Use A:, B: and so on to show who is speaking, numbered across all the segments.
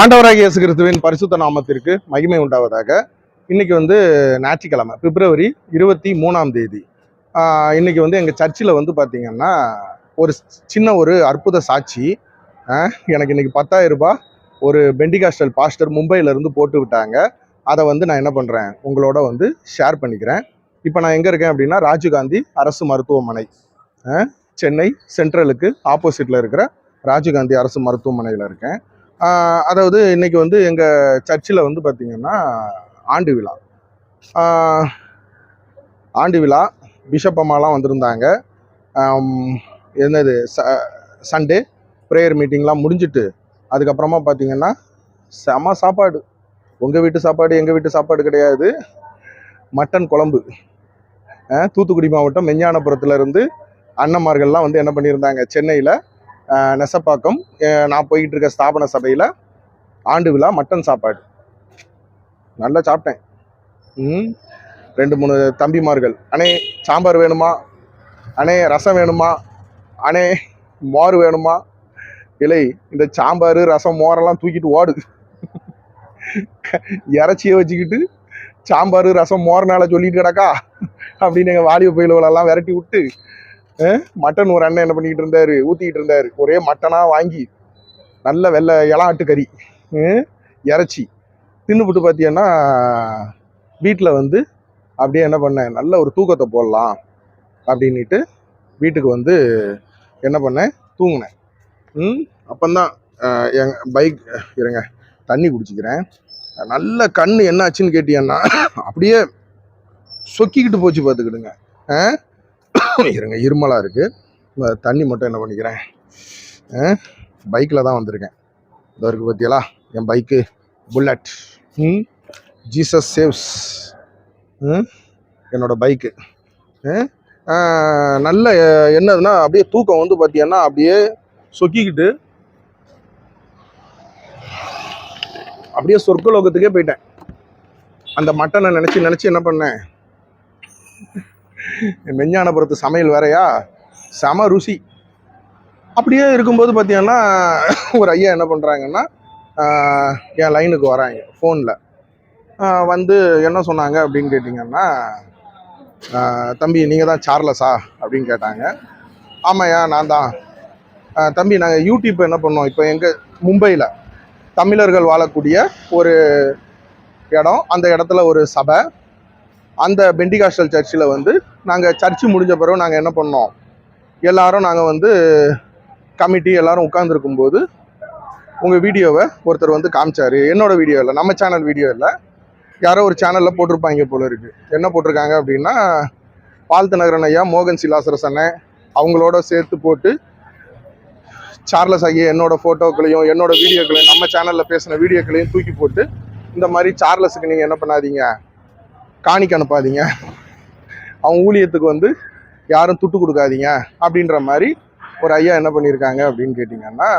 A: ஆண்டவராக இயேசு கிறிஸ்துவின் பரிசுத்த நாமத்திற்கு மகிமை உண்டாவதாக. இன்னைக்கு வந்து ஞாயிற்றுக்கிழமை பிப்ரவரி இருபத்தி மூணாம் தேதி. இன்றைக்கி இன்னைக்கு வந்து எங்கள் சர்ச்சில் வந்து பார்த்திங்கன்னா ஒரு சின்ன ஒரு அற்புத சாட்சி. எனக்கு இன்னைக்கு பத்தாயிரம் ரூபாய் ஒரு பெண்டிகாஸ்டல் பாஸ்டர் மும்பையிலேருந்து போட்டு விட்டாங்க. அதை வந்து நான் என்ன பண்ணுறேன் உங்களோட வந்து ஷேர் பண்ணிக்கிறேன். இப்போ நான் எங்கே இருக்கேன் அப்படின்னா ராஜீவ்காந்தி அரசு மருத்துவமனை. சென்னை சென்ட்ரலுக்கு ஆப்போசிட்டில் இருக்கிற ராஜீவ்காந்தி அரசு மருத்துவமனையில் இருக்கேன். அதாவது இன்றைக்கி வந்து எங்கள் சர்ச்சில் வந்து பார்த்திங்கன்னா ஆண்டு விழா. ஆண்டு விழா பிஷப் அம்மாலாம் வந்திருந்தாங்க. என்னது ச சண்டே ப்ரேயர் மீட்டிங்லாம் முடிஞ்சிட்டு அதுக்கப்புறமா பார்த்திங்கன்னா செம சாப்பாடு. உங்கள் வீட்டு சாப்பாடு எங்கள் வீட்டு சாப்பாடு கிடையாது. மட்டன் குழம்பு. தூத்துக்குடி மாவட்டம் மெஞ்ஞானபுரத்துலேருந்து அண்ணன்மார்கள்லாம் வந்து என்ன பண்ணியிருந்தாங்க சென்னையில் நெசப்பாக்கம். நான் போய்கிட்டு இருக்க ஸ்தாபன சபையில் ஆண்டு விழா மட்டன் சாப்பாடு. நல்லா சாப்பிட்டேன். ம். ரெண்டு மூணு தம்பிமார்கள். அண்ணே சாம்பார் வேணுமா? அண்ணே ரசம் வேணுமா? அண்ணே மோர் வேணுமா? இல்லை இந்த சாம்பார் ரசம் மோரெல்லாம் தூக்கிட்டு ஓடு. இறச்சியை வச்சுக்கிட்டு சாம்பார் ரசம் மோர்னால சொல்லிட்டு கிடக்கா? அப்படின்னு எங்கள் வாலிப பயிலுகளெல்லாம் விரட்டி விட்டு மட்டன் ஒரு அண்ணன் என்ன பண்ணிக்கிட்டு இருந்தாரு? ஊற்றிக்கிட்டு இருந்தாரு. ஒரே மட்டனாக வாங்கி நல்ல வெள்ளை இளாட்டு கறி அஹ், தின்னுபிட்டு பார்த்தீங்கன்னா வீட்டில் வந்து அப்படியே என்ன பண்ணேன் நல்ல ஒரு தூக்கத்தை போடலாம் அப்படின்ட்டு வீட்டுக்கு வந்து என்ன பண்ணேன் தூங்கினேன் ம்? அப்போந்தான் என் பைக் இருங்க தண்ணி குடிச்சிக்கிறேன். நல்ல கண் என்ன ஆச்சுன்னு கேட்டீங்கன்னா அப்படியே சொக்கிக்கிட்டு போச்சு பார்த்துக்கிடுங்க ஆ? இருங்க இருமலாக இருக்குது தண்ணி மட்டும் என்ன பண்ணிக்கிறேன்? பைக்கில் தான் வந்திருக்கேன். இதோ பார்த்தியலா என் பைக்கு. புல்லட் ம் ஜீசஸ் சேவ்ஸ் ம் என்னோடய பைக்கு. நல்ல என்னதுன்னா அப்படியே தூக்கம் வந்து பார்த்தீங்கன்னா அப்படியே சொக்கிக்கிட்டு அப்படியே சொர்க்கலோகத்துக்கே போயிட்டேன். அந்த மட்டனை நினச்சி நினச்சி என்ன பண்ணேன்? மெஞ்ஞானபுரத்து சமையல் வேறையா? சம ருசி. அப்படியே இருக்கும்போது பார்த்தீங்கன்னா ஒரு ஐயா என்ன பண்ணுறாங்கன்னா என் லைனுக்கு வராங்க ஃபோனில் வந்து என்ன சொன்னாங்க அப்படின்னு கேட்டிங்கன்னா தம்பி நீங்கள் தான் சார்லஸா அப்படின்னு கேட்டாங்க. ஆமாய்யா நான் தான் தம்பி நாங்கள் யூடியூப் என்ன பண்ணோம்? இப்போ எங்கள் மும்பையில் தமிழர்கள் வாழக்கூடிய ஒரு இடம் அந்த இடத்துல ஒரு சபை அந்த பெண்டிகாஸ்டல் சர்ச்சில் வந்து நாங்கள் சர்ச்சு முடிஞ்ச பிறகு நாங்கள் என்ன பண்ணோம்? எல்லாரும் நாங்கள் வந்து கமிட்டி எல்லாரும் உட்காந்துருக்கும்போது உங்கள் வீடியோவை ஒருத்தர் வந்து காமிச்சார். என்னோடய வீடியோ இல்லை நம்ம சேனல் வீடியோ இல்லை. யாரோ ஒரு சேனலில் போட்டிருப்பாங்க போல இருக்குது என்ன போட்டிருக்காங்க அப்படின்னா வாழ்த்து நகரன் ஐயா மோகன் சிலாசரஸ் அண்ணன் அவங்களோட சேர்த்து போட்டு சார்லஸ் ஐயா என்னோட ஃபோட்டோக்களையும் என்னோட வீடியோக்களையும் நம்ம சேனலில் பேசின வீடியோக்களையும் தூக்கி போட்டு இந்த மாதிரி சார்லஸுக்கு நீங்கள் என்ன பண்ணாதீங்க? காணிக்கு அனுப்பாதீங்க. அவன் ஊழியத்துக்கு வந்து யாரும் துட்டு கொடுக்காதீங்க அப்படின்ற மாதிரி ஒரு ஐயா என்ன பண்ணியிருக்காங்க அப்படின்னு கேட்டிங்கன்னா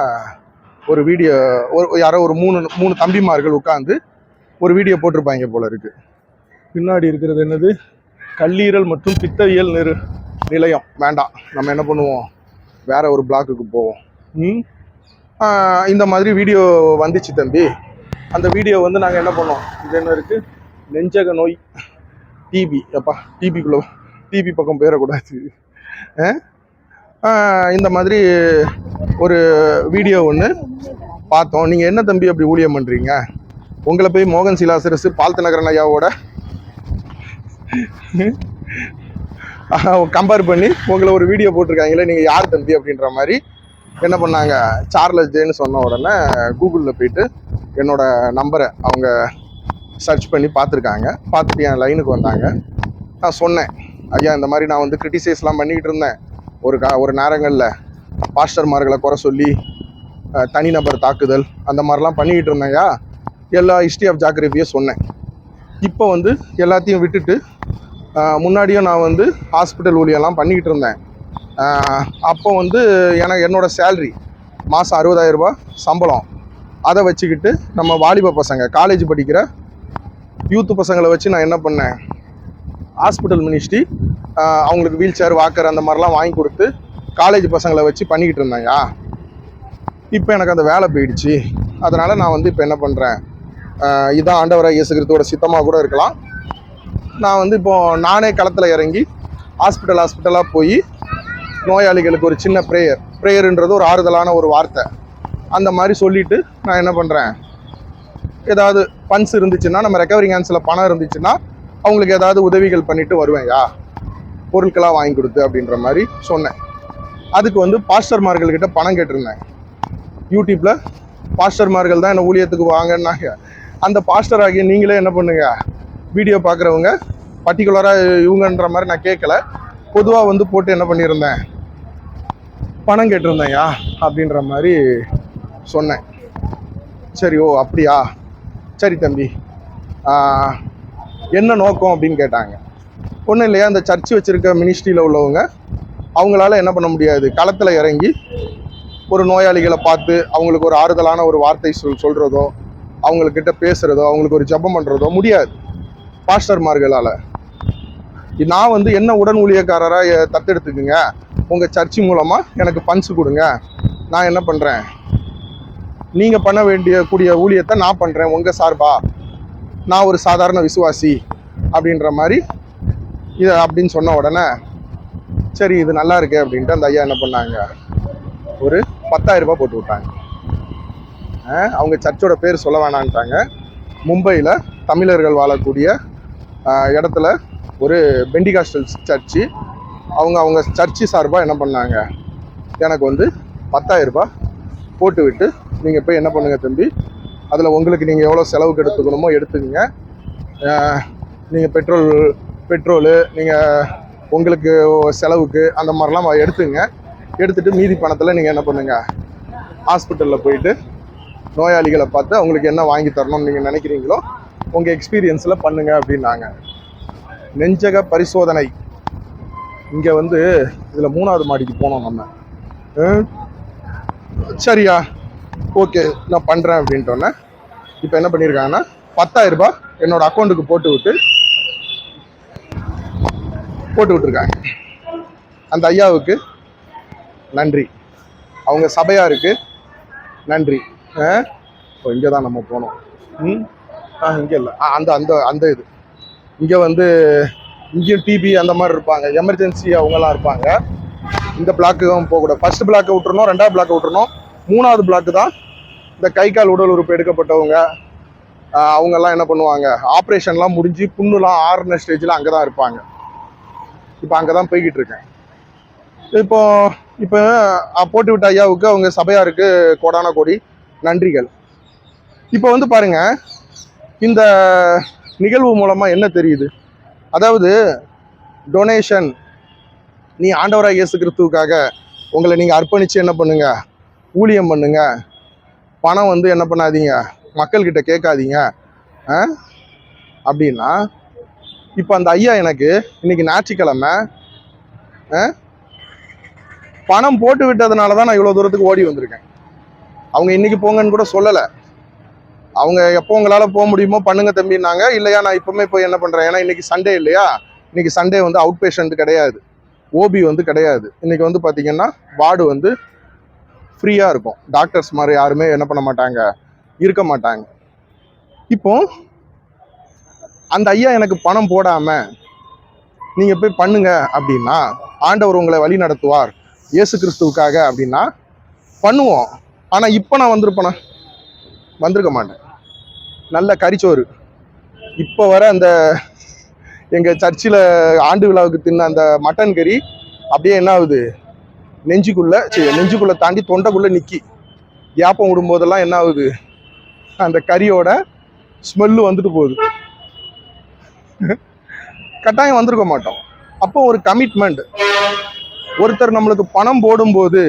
A: ஒரு வீடியோ ஒரு யாரோ ஒரு மூணு மூணு தம்பிமார்கள் உட்காந்து ஒரு வீடியோ போட்டிருப்பாங்க போல இருக்கு. பின்னாடி இருக்கிறது என்னது? கல்லீரல் மற்றும் பித்தவியல் நிறு நிலையம். வேண்டாம். நம்ம என்ன பண்ணுவோம்? வேற ஒரு பிளாக்குக்கு போவோம். இந்த மாதிரி வீடியோ வந்துச்சு தம்பி. அந்த வீடியோ வந்து நாங்கள் என்ன பண்ணோம்? இது என்ன இருக்குது நெஞ்சக நோய் டிபி எப்பா டிபிக்குள்ளே டிபி பக்கம் போயிடக்கூடாது. இந்த மாதிரி ஒரு வீடியோ ஒன்று பார்த்தோம். நீங்கள் என்ன தம்பி அப்படி ஊழியம் பண்ணுறீங்க உங்களை போய் மோகன் சிலாசரசு பால்த்த நகரன் ஐயாவோட கம்பேர் பண்ணி உங்களை ஒரு வீடியோ போட்டிருக்காங்களே நீங்கள் யார் தம்பி அப்படின்ற மாதிரி என்ன பண்ணாங்க? சார்லஸ் ஜேன்னு சொன்ன உடனே கூகுளில் போயிட்டு என்னோடய நம்பரை அவங்க சர்ச் பண்ணி பார்த்துருக்காங்க. பார்த்துட்டு என் லைனுக்கு வந்தாங்க. நான் சொன்னேன் ஐயா இந்த மாதிரி நான் வந்து கிரிட்டிசைஸ்லாம் பண்ணிக்கிட்டு இருந்தேன். ஒரு கா ஒரு நேரங்களில் பாஸ்டர்மார்களை குறை சொல்லி தனிநபர் தாக்குதல் அந்த மாதிரிலாம் பண்ணிக்கிட்டு இருந்தேயா எல்லா ஹிஸ்ட்ரி ஆஃப் ஜாகிரபியும் சொன்னேன். இப்போ வந்து எல்லாத்தையும் விட்டுட்டு முன்னாடியும் நான் வந்து ஹாஸ்பிட்டல் ஊழியெல்லாம் பண்ணிக்கிட்டு இருந்தேன். அப்போ வந்து எனக்கு என்னோடய சேல்ரி மாதம் அறுபதாயிரரூபா சம்பளம். அதை வச்சுக்கிட்டு நம்ம வாலிப பசங்க காலேஜ் படிக்கிற யூத்து பசங்களை வச்சு நான் என்ன பண்ணேன்? ஹாஸ்பிட்டல் மினிஸ்ட்ரி அவங்களுக்கு வீல் சேர் வாக்கர் அந்த மாதிரிலாம் வாங்கி கொடுத்து காலேஜ் பசங்களை வச்சு பண்ணிக்கிட்டு இருந்தாயா இப்போ எனக்கு அந்த வேலை போயிடுச்சு. அதனால் நான் வந்து இப்போ என்ன பண்ணுறேன் இதான் ஆண்டவராக இயேசுகிறதோட சித்தமாக கூட இருக்கலாம். நான் வந்து இப்போது நானே களத்தில் இறங்கி ஹாஸ்பிட்டல் ஹாஸ்பிட்டலாக போய் நோயாளிகளுக்கு ஒரு சின்ன ப்ரேயர் ப்ரேயருன்றது ஒரு ஆறுதலான ஒரு வார்த்தை. அந்த மாதிரி சொல்லிவிட்டு நான் என்ன பண்ணுறேன் ஏதாவது ஃபண்ட்ஸ் இருந்துச்சுன்னா நம்ம ரெக்கவரிங் ஹேண்ட்ஸில் பணம் இருந்துச்சுன்னா அவங்களுக்கு ஏதாவது உதவிகள் பண்ணிட்டு வருவேன்யா பொருட்களாக வாங்கி கொடுத்து அப்படின்ற மாதிரி சொன்னேன். அதுக்கு வந்து பாஸ்டர்மார்கள்கிட்ட பணம் கேட்டிருந்தேன். யூடியூப்பில் பாஸ்டர்மார்கள் தான் என்ன ஊழியத்துக்கு வாங்கன்னாங்க அந்த பாஸ்டர் ஆகிய நீங்களே என்ன பண்ணுங்க? வீடியோ பார்க்குறவங்க பர்டிகுலராக இவங்கன்ற மாதிரி நான் கேட்கல பொதுவாக வந்து போட்டு என்ன பண்ணியிருந்தேன்? பணம் கேட்டிருந்தேன்யா அப்படின்ற மாதிரி சொன்னேன். சரி ஓ அப்படியா? சரி தம்பி. என்ன நோக்கம் அப்படின்னு கேட்டாங்க. ஒன்றும் இல்லையா அந்த சர்ச்சு வச்சுருக்க மினிஸ்ட்ரியில் உள்ளவங்க அவங்களால என்ன பண்ண முடியாது? களத்தில் இறங்கி ஒரு நோயாளிகளை பார்த்து அவங்களுக்கு ஒரு ஆறுதலான ஒரு வார்த்தை சொல் சொல்கிறதோ அவங்கக்கிட்ட பேசுகிறதோ அவங்களுக்கு ஒரு ஜெபம் பண்ணுறதோ முடியாது. பாஸ்டர்மார்களால். நான் வந்து என்ன உடன் ஊழியக்காரராக தத்தெடுத்துக்குங்க? உங்கள் சர்ச்சு மூலமாக எனக்கு பஞ்சு கொடுங்க. நான் என்ன பண்ணுறேன் நீங்கள் பண்ண வேண்டிய கூடிய ஊழியத்தை நான் பண்ணுறேன் உங்கள் சார்பா? நான் ஒரு சாதாரண விசுவாசி அப்படின்ற மாதிரி இது அப்படின்னு சொன்ன உடனே சரி இது நல்லா இருக்கே அப்படின்ட்டு அந்த ஐயா என்ன பண்ணாங்க? ஒரு பத்தாயிரம் ரூபாய் போட்டு விட்டாங்க. அவங்க சர்ச்சோட பேர் சொல்ல வேணான்ட்டாங்க. மும்பையில் தமிழர்கள் வாழக்கூடிய இடத்துல ஒரு பெண்டிகாஸ்டல் சர்ச்சு. அவங்க அவங்க சர்ச்சு சார்பாக என்ன பண்ணாங்க? எனக்கு வந்து பத்தாயிரம் ரூபாய் போட்டுவிட்டு நீங்கள் போய் என்ன பண்ணுங்கள் தம்பி? அதில் உங்களுக்கு நீங்கள் எவ்வளோ செலவுக்கு எடுத்துக்கணுமோ எடுத்துக்கங்க. நீங்கள் பெட்ரோல் பெட்ரோலு நீங்கள் உங்களுக்கு செலவுக்கு அந்த மாதிரிலாம் எடுத்துங்க. எடுத்துகிட்டு மீதி பணத்தில் நீங்கள் என்ன பண்ணுங்கள் ஹாஸ்பிட்டலில் போயிட்டு நோயாளிகளை பார்த்து அவங்களுக்கு என்ன வாங்கி தரணும்னு நீங்கள் நினைக்கிறீங்களோ உங்கள் எக்ஸ்பீரியன்ஸில் பண்ணுங்க அப்படின்னாங்க. நெஞ்சக பரிசோதனை. இங்கே வந்து இதில் மூணாவது மாடிக்கு போனோம் நம்ம. சரியா? ஓகே நான் பண்ணுறேன் அப்படின்ட்டோன்னே இப்போ என்ன பண்ணியிருக்காங்கன்னா 10000 ரூபாய் என்னோட அக்கௌண்ட்டுக்கு போட்டு விட்டு போட்டு விட்டுருக்காங்க அந்த ஐயாவுக்கு நன்றி. அவங்க சபையாக இருக்குது நன்றி. ஆ? இப்போ இங்கே தான் நம்ம போனோம். ம்? ஆ இங்கே இல்லை. ஆ அந்த அந்த அந்த இது. இங்கே வந்து இங்கேயும் டிபி அந்த மாதிரி இருப்பாங்க. எமர்ஜென்சி அவங்கெல்லாம் இருப்பாங்க. இந்த பிளாக்கு போகக்கூடாது. ஃபர்ஸ்ட் பிளாக்கை விட்டுறணும் ரெண்டாவது பிளாக்கை விட்டுறணும். மூணாவது பிளாக்கு தான் இந்த கை கால் உடல் உறுப்பு எடுக்கப்பட்டவங்க. அவங்கெல்லாம் என்ன பண்ணுவாங்க? ஆப்ரேஷன்லாம் முடிஞ்சு புண்ணுலாம் ஆறுன ஸ்டேஜில் அங்கே தான் இருப்பாங்க. இப்போ அங்கே தான் போய்கிட்டு இருக்கேன். இப்போ இப்போ போட்டு விட்ட ஐயாவுக்கு அவங்க சபையாருக்கு கோடான கோடி நன்றிகள். இப்போ வந்து பாருங்க இந்த நிகழ்வு மூலமாக என்ன தெரியுது? அதாவது டொனேஷன் நீ ஆண்டவராக இயேசு கிறிஸ்துவுக்காக உங்களை நீங்கள் அர்ப்பணித்து என்ன பண்ணுங்கள் ஊழியம் பண்ணுங்க. பணம் வந்து என்ன பண்ணாதீங்க. மக்கள்கிட்ட கேட்காதீங்க. ஆ? அப்படின்னா இப்போ அந்த ஐயா எனக்கு இன்னைக்கு ஞாயிற்றுக்கிழமை ஆ? பணம் போட்டு விட்டதுனால தான் நான் இவ்வளோ தூரத்துக்கு ஓடி வந்திருக்கேன். அவங்க இன்னைக்கு போங்கன்னு கூட சொல்லலை. அவங்க எப்போ உங்களால் போக முடியுமோ பண்ணுங்க தம்பின்னாங்க இல்லையா நான் இப்போவுமே போய் என்ன பண்ணுறேன் ஏன்னா இன்னைக்கு சண்டே இல்லையா? இன்னைக்கு சண்டே வந்து அவுட் பேஷண்ட் கிடையாது. ஓபி வந்து கிடையாது. இன்னைக்கு வந்து பார்த்தீங்கன்னா வார்டு வந்து ஃப்ரீயாக இருக்கும். டாக்டர்ஸ் மாதிரி யாருமே என்ன பண்ண மாட்டாங்க. இருக்க மாட்டாங்க. இப்போ அந்த ஐயா எனக்கு பணம் போடாமல் நீங்கள் போய் பண்ணுங்க அப்படின்னா ஆண்டவர் உங்களை வழி நடத்துவார். இயேசு கிறிஸ்துவுக்காக அப்படின்னா பண்ணுவோம். ஆனால் இப்போ நான் வந்திருப்பேனா? வந்திருக்க மாட்டேன். நல்ல கறிச்சோறு இப்போ வர அந்த எங்கள் சர்ச்சில் ஆண்டு விழாவுக்கு தின்ன அந்த மட்டன் கறி அப்படியே என்ன ஆகுது? நெஞ்சுக்குள்ளே சரி நெஞ்சுக்குள்ளே தாண்டி தொண்டைக்குள்ளே நிற்கி ஏப்பம் விடும்போதெல்லாம் என்ன ஆகுது? அந்த கறியோட ஸ்மெல்லு வந்துட்டு போகுது. கட்டாயம் வந்திருக்க மாட்டோம். அப்போ ஒரு கமிட்மெண்ட் ஒருத்தர் நம்மளுக்கு பணம் போடும்போது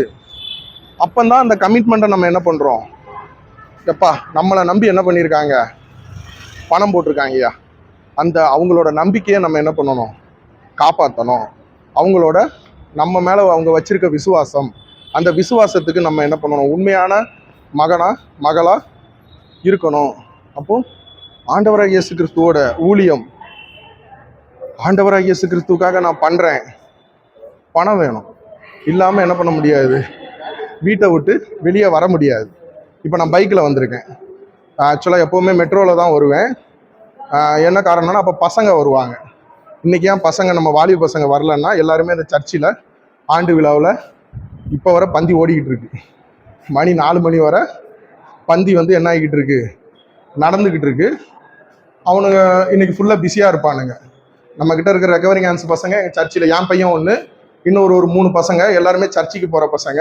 A: அப்பந்தான் அந்த கமிட்மெண்ட்டை நம்ம என்ன பண்ணுறோம் எப்பா நம்மளை நம்பி என்ன பண்ணியிருக்காங்க பணம் போட்டிருக்காங்கய்யா. அந்த அவங்களோட நம்பிக்கையை நம்ம என்ன பண்ணணும்? காப்பாற்றணும் அவங்களோட நம்ம மேலே அவங்க வச்சிருக்க விசுவாசம் அந்த விசுவாசத்துக்கு நம்ம என்ன பண்ணணும்? உண்மையான மகனா மகளாக இருக்கணும். அப்போது ஆண்டவராக இயேசு கிறிஸ்துவோட ஊழியம் ஆண்டவராக இயேசு கிறிஸ்துக்காக நான் பண்ணுறேன் பணம் வேணும். இல்லாமல் என்ன பண்ண முடியாது? வீட்டை விட்டு வெளியே வர முடியாது. இப்போ நான் பைக்கில் வந்திருக்கேன். ஆக்சுவலாக எப்போவுமே மெட்ரோவில் தான் வருவேன். என்ன காரணம்னா அப்போ பசங்க வருவாங்க. இன்றைக்கி ஏன் பசங்க நம்ம வாலிப பசங்க வரலன்னா எல்லாருமே இந்த சர்ச்சில் ஆண்டு விழாவில் இப்போ வர பந்தி ஓடிக்கிட்டு இருக்கு. மணி நாலு மணி வரை பந்தி வந்து என்ன ஆகிக்கிட்டு இருக்கு? நடந்துக்கிட்டு இருக்கு. அவனுங்க இன்னைக்கு ஃபுல்லாக பிஸியாக இருப்பானுங்க. நம்ம கிட்ட இருக்கிற ரெக்கவரிங் ஹேன்ஸ் பசங்க எங்கள் சர்ச்சில் என் பையன் ஒன்று இன்னொரு ஒரு மூணு பசங்க எல்லாருமே சர்ச்சுக்கு போகிற பசங்க.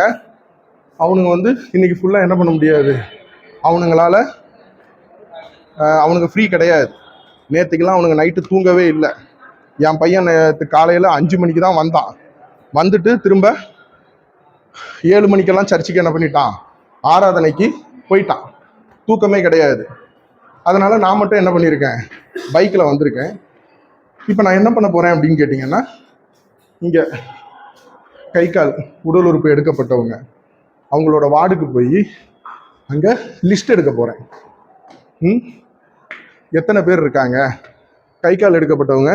A: அவனுங்க வந்து இன்னைக்கு ஃபுல்லாக என்ன பண்ண முடியாது? அவனுங்களால் அவனுக்கு ஃப்ரீ கிடையாது. நேற்றுக்கெல்லாம் அவனுங்க நைட்டு தூங்கவே இல்லை. என் பையன் நேற்று காலையில் அஞ்சு மணிக்கு தான் வந்தான். வந்துட்டு திரும்ப ஏழு மணிக்கெல்லாம் சர்ச்சுக்கு என்ன பண்ணிட்டான்? ஆராதனைக்கு போயிட்டான். தூக்கமே கிடையாது. அதனால் நான் மட்டும் என்ன பண்ணியிருக்கேன் பைக்கில் வந்திருக்கேன். இப்போ நான் என்ன பண்ண போகிறேன் அப்படின்னு கேட்டிங்கன்னா இங்கே கை கால் உடல் உறுப்பு எடுக்கப்பட்டவங்க அவங்களோட வார்டுக்கு போய் அங்கே லிஸ்ட் எடுக்க போகிறேன் ம்? எத்தனை பேர் இருக்காங்க? கை கால் எடுக்கப்பட்டவங்க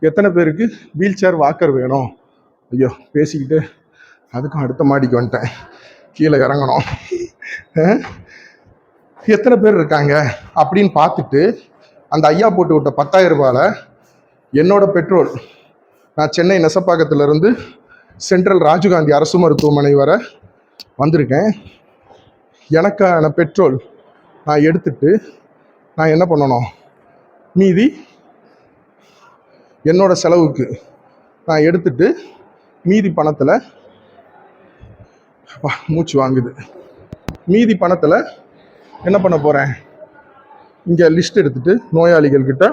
A: எத்தனை பேருக்கு வீல் சேர் வாக்கர் வேணும்? ஐயோ பேசிக்கிட்டு அதுக்கும் அடுத்த மாடிக்கு வந்துட்டேன். கீழே இறங்கணும். எத்தனை பேர் இருக்காங்க? அப்படின்னு பார்த்துட்டு அந்த ஐயா போட்டு விட்ட பத்தாயிரம் ரூபாயில் என்னோட பெட்ரோல். நான் சென்னை நெசப்பாக்கத்துலேருந்து சென்ட்ரல் ராஜீவ்காந்தி அரசு மருத்துவமனை வர வந்திருக்கேன். எனக்கான பெட்ரோல் நான் எடுத்துட்டு நான் என்ன பண்ணணும்? மீதி என்னோட செலவுக்கு நான் எடுத்துட்டு மீதி பணத்தில் மூச்சு வாங்குது. மீதி பணத்தில் என்ன பண்ண போகிறேன் இங்கே லிஸ்ட் எடுத்துகிட்டு நோயாளிகள்கிட்ட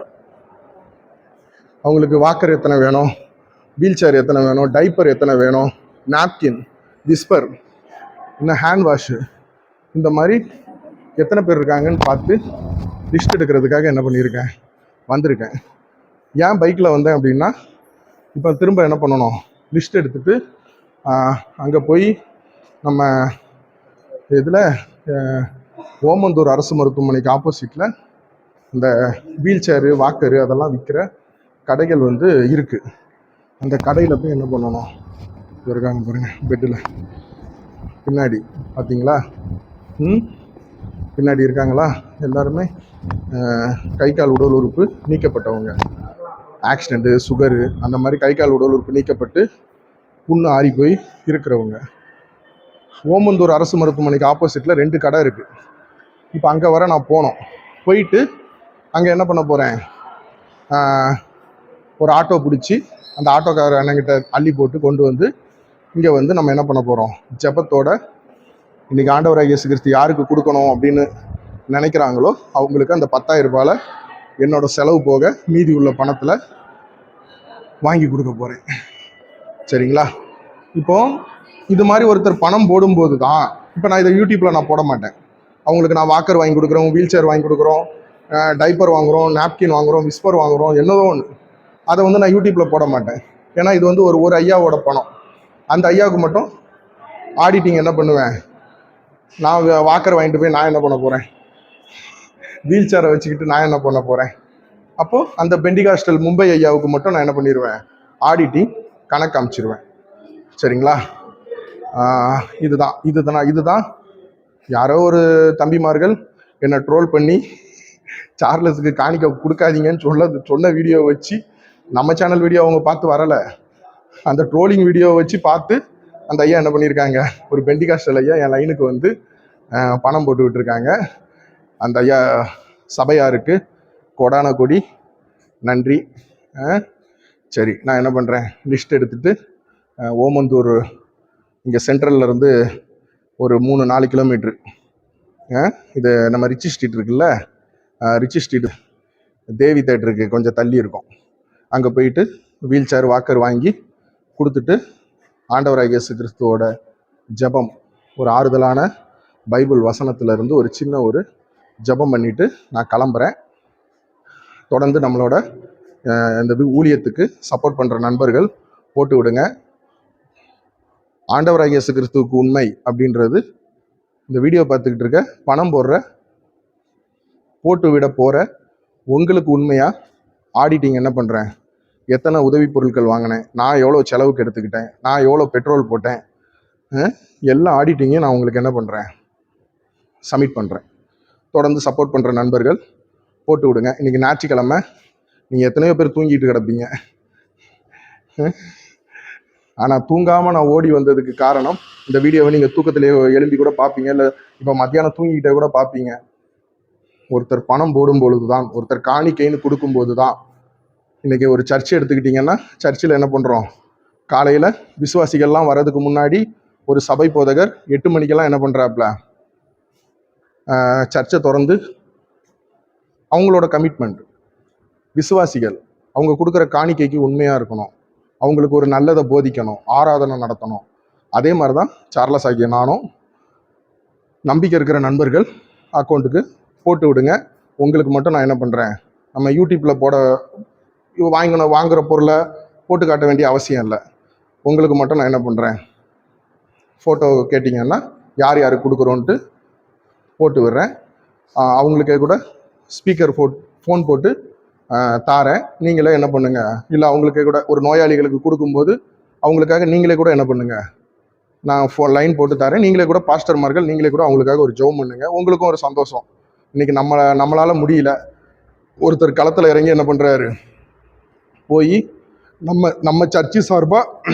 A: அவங்களுக்கு வாக்கர் எத்தனை வேணும்? வீல் சேர் எத்தனை வேணும்? டைப்பர் எத்தனை வேணும்? நாப்கின் விஸ்பர் இன்னும் ஹேண்ட் வாஷு இந்த மாதிரி எத்தனை பேர் இருக்காங்கன்னு பார்த்து லிஸ்ட் எடுக்கிறதுக்காக என்ன பண்ணியிருக்கேன்? வந்திருக்கேன். ஏன் பைக்கில் வந்தேன் அப்படின்னா இப்போ திரும்ப என்ன பண்ணணும்? லிஸ்ட் எடுத்துட்டு அங்கே போய் நம்ம இதில் ஓமந்தூர் அரசு மருத்துவமனைக்கு ஆப்போசிட்டில் இந்த வீல் சேரு வாக்கரு அதெல்லாம் விற்கிற கடைகள் வந்து இருக்குது அந்த கடையில் போய் என்ன பண்ணணும்? இருக்காங்க பாருங்க பெட்டில் பின்னாடி பார்த்தீங்களா ம்? பின்னாடி இருக்காங்களா? எல்லாருமே கை கால் உடல் உறுப்பு நீக்கப்பட்டவங்க. ஆக்சிடெண்ட்டு சுகரு அந்த மாதிரி கை கால் உடல் உறுப்பு நீக்கப்பட்டு புண்ணு ஆறி போய் இருக்கிறவங்க. ஓமந்தூர் அரசு மருத்துவமனைக்கு ஆப்போசிட்டில் ரெண்டு கடை இருக்குது இப்போ அங்கே வர நான் போனோம். போயிட்டு அங்கே என்ன பண்ண போகிறேன் ஒரு ஆட்டோ பிடிச்சி அந்த ஆட்டோக்கார அண்ணங்கிட்ட அள்ளி போட்டு கொண்டு வந்து இங்கே வந்து நம்ம என்ன பண்ண போகிறோம் ஜெபத்தோட இன்றைக்கி ஆண்டவராக இயேசு கிறிஸ்து யாருக்கு கொடுக்கணும் அப்படின்னு நினைக்கிறாங்களோ அவங்களுக்கு அந்த பத்தாயிரம் ரூபாயில் என்னோட செலவு போக மீதி உள்ள பணத்தில் வாங்கி கொடுக்க போகிறேன் சரிங்களா? இப்போ இது மாதிரி ஒருத்தர் பணம் போடும்போது தான் இப்போ நான் இதை யூடியூப்பில் நான் போட மாட்டேன். அவங்களுக்கு நான் வாக்கர் வாங்கி கொடுக்குறோம் வீல் சேர் வாங்கி கொடுக்குறோம் டைப்பர் வாங்குறோம் நாப்கின் வாங்குறோம் விஸ்பர் வாங்குறோம் என்னதோ ஒன்று அதை வந்து நான் யூடியூப்பில் போட மாட்டேன். ஏன்னா இது வந்து ஒரு ஒரு ஐயாவோட பணம். அந்த ஐயாவுக்கு மட்டும் ஆடிட்டிங் என்ன பண்ணுவேன்? நான் வாக்கர் வாங்கிட்டு போய் நான் என்ன பண்ண போகிறேன் வீல் சேரை வச்சுக்கிட்டு நான் என்ன பண்ண போகிறேன் அப்போது அந்த பெண்டிகாஸ்டல் மும்பை ஐயாவுக்கு மட்டும் நான் என்ன பண்ணிடுவேன் ஆடிட்டிங் கணக்கு அமைச்சிருவேன். சரிங்களா? இதுதான். இதுதான் இதுதான். யாரோ ஒரு தம்பிமார்கள் என்னை ட்ரோல் பண்ணி சார்லஸுக்கு காணிக்க கொடுக்காதீங்கன்னு சொல்ல சொன்ன வீடியோ வச்சு நம்ம சேனல் வீடியோ அவங்க பார்த்து வரலை. அந்த ட்ரோலிங் வீடியோவை வச்சு பார்த்து அந்த ஐயா என்ன பண்ணியிருக்காங்க ஒரு பெண்டிகாஸ்டல் ஐயா என் லைனுக்கு வந்து பணம் போட்டு விட்டுருக்காங்க அந்த ஐயா சபையாருக்கு கொடான கொடி நன்றி சரி நான் என்ன பண்ணுறேன் லிஸ்ட் எடுத்துகிட்டு ஓமந்தூர் இங்கே சென்ட்ரல்ல இருந்து ஒரு மூணு நாலு கிலோமீட்ரு இது நம்ம ரிச்சி ஸ்ட்ரீட் இருக்குல்ல? ரிச்சி ஸ்ட்ரீட் தேவி தேட்டருக்கு கொஞ்சம் தள்ளி இருக்கும். அங்கே போயிட்டு வீல் சேர் வாக்கர் வாங்கி கொடுத்துட்டு ஆண்டவராக இயேசு கிறிஸ்துவோட ஜெபம். ஒரு ஆறுதலான பைபிள் வசனத்திலிருந்து ஒரு சின்ன ஒரு ஜெபம் பண்ணிட்டு நான் கிளம்புறேன். தொடர்ந்து நம்மளோட இந்த ஊழியத்துக்கு சப்போர்ட் பண்ணுற நண்பர்கள் போட்டு விடுங்க. ஆண்டவராக இயேசு கிறிஸ்துவுக்கு உண்மை அப்படின்றது இந்த வீடியோ பார்த்துக்கிட்டு இருக்க பணம் போடுற போட்டு விட போகிற உங்களுக்கு உண்மையாக ஆடிட்டிங் என்ன பண்ணுறேன் எத்தனை உதவி பொருட்கள் வாங்கினேன்? நான் எவ்வளோ செலவுக்கு எடுத்துக்கிட்டேன்? நான் எவ்வளோ பெட்ரோல் போட்டேன்? எல்லா ஆடிட்டிங்கையும் நான் உங்களுக்கு என்ன பண்ணுறேன் சப்மிட் பண்ணுறேன் தொடர்ந்து சப்போர்ட் பண்ணுற நண்பர்கள் போட்டு விடுங்க. இன்றைக்கி ஞாயிற்றுக்கிழமை நீங்கள் எத்தனையோ பேர் தூங்கிட்டு கிடப்பீங்க. ஆனால் தூங்காமல் நான் ஓடி வந்ததுக்கு காரணம் இந்த வீடியோவை நீங்கள் தூக்கத்திலே எழும்பி கூட பார்ப்பீங்க இல்லை இப்போ மத்தியானம் தூங்கிக்கிட்டே கூட பார்ப்பீங்க. ஒருத்தர் பணம் போடும் பொழுது தான் ஒருத்தர் காணிக்கைன்னு கொடுக்கும்போது தான் இன்றைக்கி ஒரு சர்ச் எடுத்துக்கிட்டிங்கன்னா சர்ச்சில் என்ன பண்ணுறோம் காலையில் விசுவாசிகள்லாம் வர்றதுக்கு முன்னாடி ஒரு சபை போதகர் எட்டு மணிக்கெல்லாம் என்ன பண்ணுறாப்புல சர்ச்சை திறந்து அவங்களோட கமிட்மெண்ட் விசுவாசிகள் அவங்க கொடுக்குற காணிக்கைக்கு உண்மையாக இருக்கணும். அவங்களுக்கு ஒரு நல்லதை போதிக்கணும் ஆராதனை நடத்தணும். அதே மாதிரி தான் சார்லஸ் ஆகிய நானும் நம்பிக்கை இருக்கிற நண்பர்கள் அக்கௌண்ட்டுக்கு போட்டு விடுங்க. உங்களுக்கு மட்டும் நான் என்ன பண்ணுறேன் நம்ம யூடியூப்பில் போட வாங்கணும் வாங்குகிற பொருளை போட்டு காட்ட வேண்டிய அவசியம் இல்லை. உங்களுக்கு மட்டும் நான் என்ன பண்ணுறேன் ஃபோட்டோ கேட்டிங்கன்னா யார் யாருக்கு கொடுக்குறோன்ட்டு போட்டு விடுறேன். அவங்களுக்கு அவங்களுக்கே கூட ஸ்பீக்கர் ஃபோ ஃபோன் போட்டு தாரேன். நீங்களே என்ன பண்ணுங்கள் இல்லை அவங்களுக்கே கூட ஒரு நோயாளிகளுக்கு கொடுக்கும்போது அவங்களுக்காக நீங்களே கூட என்ன பண்ணுங்கள் நான் ஃபோ லைன் போட்டு தரேன். நீங்களே கூட பாஸ்டர்மார்கள் நீங்களே கூட அவங்களுக்காக ஒரு ஜோம் பண்ணுங்கள் உங்களுக்கும் ஒரு சந்தோஷம். இன்றைக்கி நம்ம நம்மளால் முடியல. ஒருத்தர் களத்தில் இறங்கி என்ன பண்ணுறாரு போய் நம்ம நம்ம சர்ச்சு சார்பாக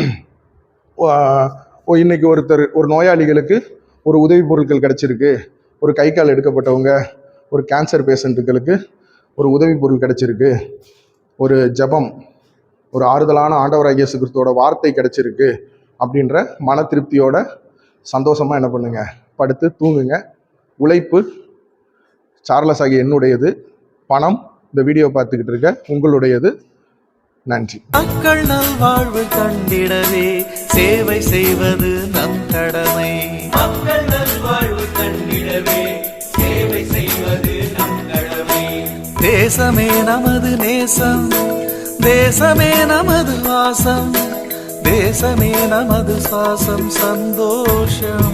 A: இன்னைக்கு ஒருத்தர் ஒரு நோயாளிகளுக்கு ஒரு உதவி பொருட்கள் கிடச்சிருக்கு. ஒரு கை கால் எடுக்கப்பட்டவங்க ஒரு கேன்சர் பேஷண்ட்டுகளுக்கு ஒரு உதவி பொருள் கிடைச்சிருக்கு. ஒரு ஜெபம் ஒரு ஆறுதலான ஆண்டவராகிய இயேசு வார்த்தை கிடைச்சிருக்கு அப்படின்ற மன திருப்தியோட சந்தோஷமாக என்ன பண்ணுங்கள் படுத்து தூங்குங்க. உழைப்பு சார்லஸ் ஆகிய என்னுடையது. பணம் இந்த வீடியோ பார்த்துக்கிட்டு இருக்க உங்களுடையது. நன்றி.
B: மக்கள் நல்வாழ்வு கண்டிடவே சேவை செய்வது நம் கடமை. தேசமே நமது நேசம். தேசமே நமது வாசம். தேசமே நமது சுவாசம். சந்தோஷம்.